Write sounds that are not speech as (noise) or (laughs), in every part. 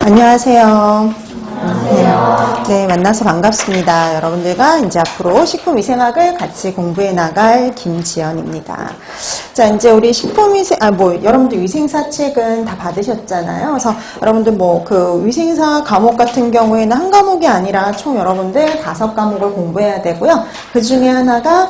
안녕하세요. 네, 만나서 반갑습니다. 여러분들과 이제 앞으로 식품위생학을 같이 공부해 나갈 김지연입니다. 자, 이제 우리 식품위생, 아, 뭐, 여러분들 위생사 책은 다 받으셨잖아요. 그래서 여러분들 뭐, 그 위생사 과목 같은 경우에는 한 과목이 아니라 총 여러분들 다섯 과목을 공부해야 되고요. 그 중에 하나가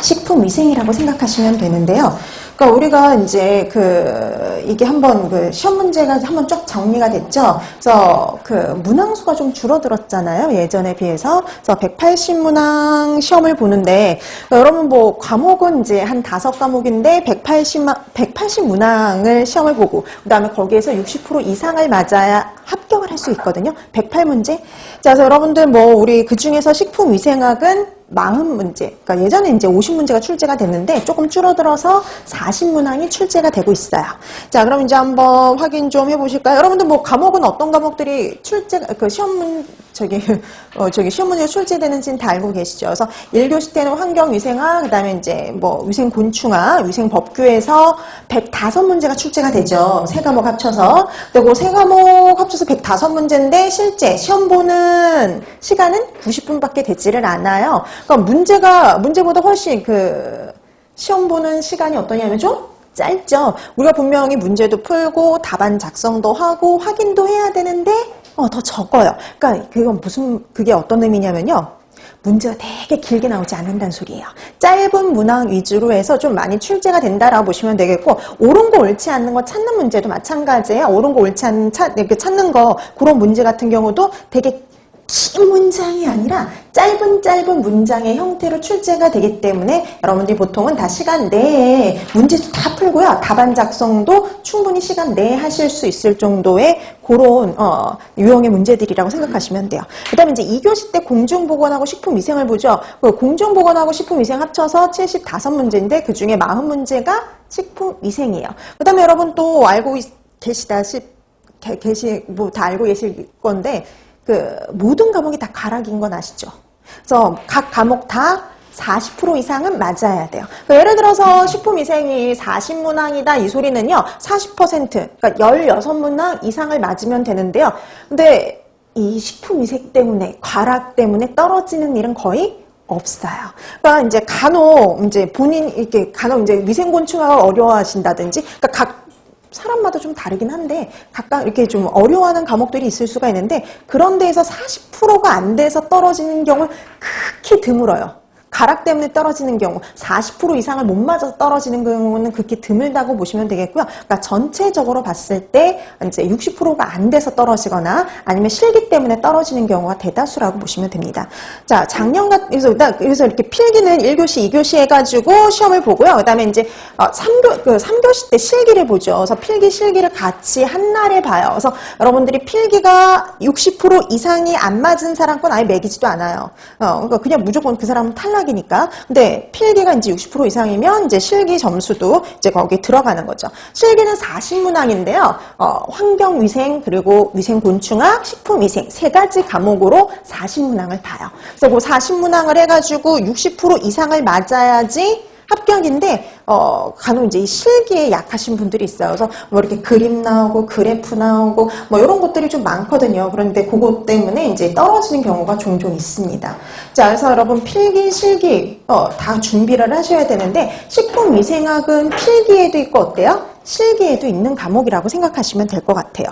식품위생이라고 생각하시면 되는데요. 그러니까 우리가 이제 그 이게 한번 그 시험 문제가 한번 쫙 정리가 됐죠. 그래서 그 문항수가 좀 줄어들었잖아요. 예전에 비해서. 그래서 180문항 시험을 보는데 여러분 뭐 과목은 이제 한 다섯 과목인데 180 180문항을 시험을 보고 그다음에 거기에서 60% 이상을 맞아야 합격을 할 수 있거든요. 108문제. 자, 그래서 여러분들 뭐 우리 그 중에서 식품 위생학은 40문제. 그러니까 예전에 이제 50문제가 출제가 됐는데 조금 줄어들어서 40문항이 출제가 되고 있어요. 자, 그럼 이제 한번 확인 좀 해보실까요? 여러분들 뭐 과목은 어떤 과목들이 출제, 그 시험 문, 저기, (laughs) 어, 저기 시험 문제가 출제되는지는 다 알고 계시죠? 그래서 1교시 때는 환경위생학, 그 다음에 이제 뭐 위생곤충학, 위생법규에서 105문제가 출제가 되죠. 세 과목 합쳐서. 그리고 세 과목 합쳐서 105문제인데 실제 시험 보는 시간은 90분밖에 되지를 않아요. 그러니까 문제가, 문제보다 훨씬 그, 시험 보는 시간이 어떠냐면 좀 짧죠. 우리가 분명히 문제도 풀고 답안 작성도 하고 확인도 해야 되는데 어, 더 적어요. 그러니까 그건 무슨 그게 어떤 의미냐면요. 문제가 되게 길게 나오지 않는다는 소리예요. 짧은 문항 위주로 해서 좀 많이 출제가 된다라고 보시면 되겠고 옳은 거 옳지 않는 거 찾는 문제도 마찬가지예요. 옳은 거 옳지 않는 찾, 이렇게 찾는 거 그런 문제 같은 경우도 되게 긴 문장이 아니라 짧은 짧은 문장의 형태로 출제가 되기 때문에 여러분들이 보통은 다 시간 내에 문제도 다 풀고요. 답안 작성도 충분히 시간 내에 하실 수 있을 정도의 그런 어, 유형의 문제들이라고 생각하시면 돼요. 그 다음에 이제 2교시 때 공중보건하고 식품위생을 보죠. 그 공중보건하고 식품위생 합쳐서 75문제인데 그 중에 40문제가 식품위생이에요. 그 다음에 여러분 또 알고 있- 계시다시 계- 계시 뭐 다 알고 계실 건데 그 모든 과목이 다 가락인 건 아시죠? 그래서 각 과목 다 40% 이상은 맞아야 돼요. 그러니까 예를 들어서 식품위생이 40문항이다 이 소리는요. 40% 그러니까 16문항 이상을 맞으면 되는데요. 근데 이 식품위생 때문에 과락 때문에 떨어지는 일은 거의 없어요. 그러니까 이제 간혹 이제 본인 이렇게 간혹 이제 위생곤충학을 어려워하신다든지 그러니까 각 사람마다 좀 다르긴 한데 각각 이렇게 좀 어려워하는 과목들이 있을 수가 있는데 그런 데에서 40%가 안 돼서 떨어지는 경우 극히 드물어요. 가락 때문에 떨어지는 경우 40% 이상을 못 맞아서 떨어지는 경우는 극히 드물다고 보시면 되겠고요. 그러니까 전체적으로 봤을 때 이제 60%가 안 돼서 떨어지거나 아니면 실기 때문에 떨어지는 경우가 대다수라고 보시면 됩니다. 자, 작년 같 그래서 일단 그래서 이렇게 필기는 1교시, 2교시 해가지고 시험을 보고요. 그다음에 이제 어, 3교 그 3교시 때 실기를 보죠. 그래서 필기 실기를 같이 한 날에 봐요. 그래서 여러분들이 필기가 60% 이상이 안 맞은 사람 건 아예 매기지도 않아요. 어, 그러니까 그냥 무조건 그 사람은 탈락이 니까. 근데 필기가 이제 60% 이상이면 이제 실기 점수도 이제 거기에 들어가는 거죠. 실기는 40문항인데요. 어, 환경 위생 그리고 위생 곤충학, 식품 위생 세 가지 과목으로 40문항을 봐요. 그래서 그 40문항을 해 가지고 60% 이상을 맞아야지 합격인데 어 간혹 이제 이 실기에 약하신 분들이 있어요. 그래서 뭐 이렇게 그림 나오고 그래프 나오고 뭐 이런 것들이 좀 많거든요. 그런데 그것 때문에 이제 떨어지는 경우가 종종 있습니다. 자, 그래서 여러분 필기, 실기 어, 다 준비를 하셔야 되는데 식품 위생학은 필기에도 있고 어때요? 실기에도 있는 과목이라고 생각하시면 될 것 같아요.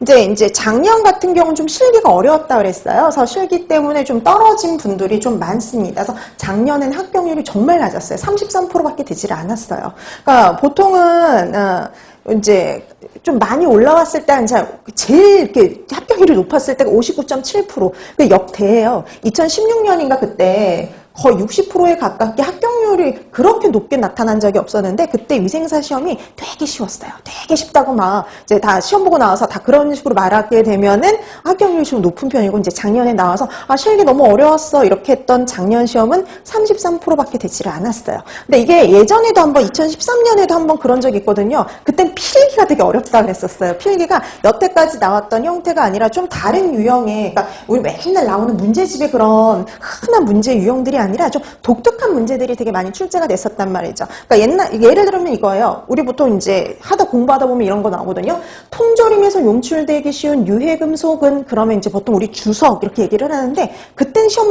이제 이제 작년 같은 경우는 좀 실기가 어려웠다 그랬어요. 그래서 실기 때문에 좀 떨어진 분들이 좀 많습니다. 그래서 작년엔 합격률이 정말 낮았어요. 33%밖에 되질 않았어요. 그러니까 보통은 어, 이제 좀 많이 올라왔을 때는 자- 제일 이렇게 합격률이 높았을 때가 59.7%. 그 역대예요. 2016년인가 그때 거의 60%에 가깝게 합격률이 그렇게 높게 나타난 적이 없었는데 그때 위생사 시험이 되게 쉬웠어요. 되게 쉽다고 막 이제 다 시험 보고 나와서 다 그런 식으로 말하게 되면은 합격률이 좀 높은 편이고 이제 작년에 나와서 아 실기 너무 어려웠어 이렇게 했던 작년 시험은 33%밖에 되지를 않았어요. 근데 이게 예전에도 한번 2013년에도 한번 그런 적이 있거든요. 그땐 필기가 되게 어렵다 그랬었어요. 필기가 여태까지 나왔던 형태가 아니라 좀 다른 유형의 그러니까 우리 맨날 나오는 문제집의 그런 흔한 문제 유형들이 아니라 좀 독특한 문제들이 되게 많이 출제가 됐었단 말이죠. 그러니까 옛날 예를 들면 이거예요. 우리 보통 이제 하다 공부하다 보면 이런 거 나오거든요. 통조림에서 용출되기 쉬운 유해 금속은 그러면 이제 보통 우리 주석 이렇게 얘기를 하는데 그땐 시험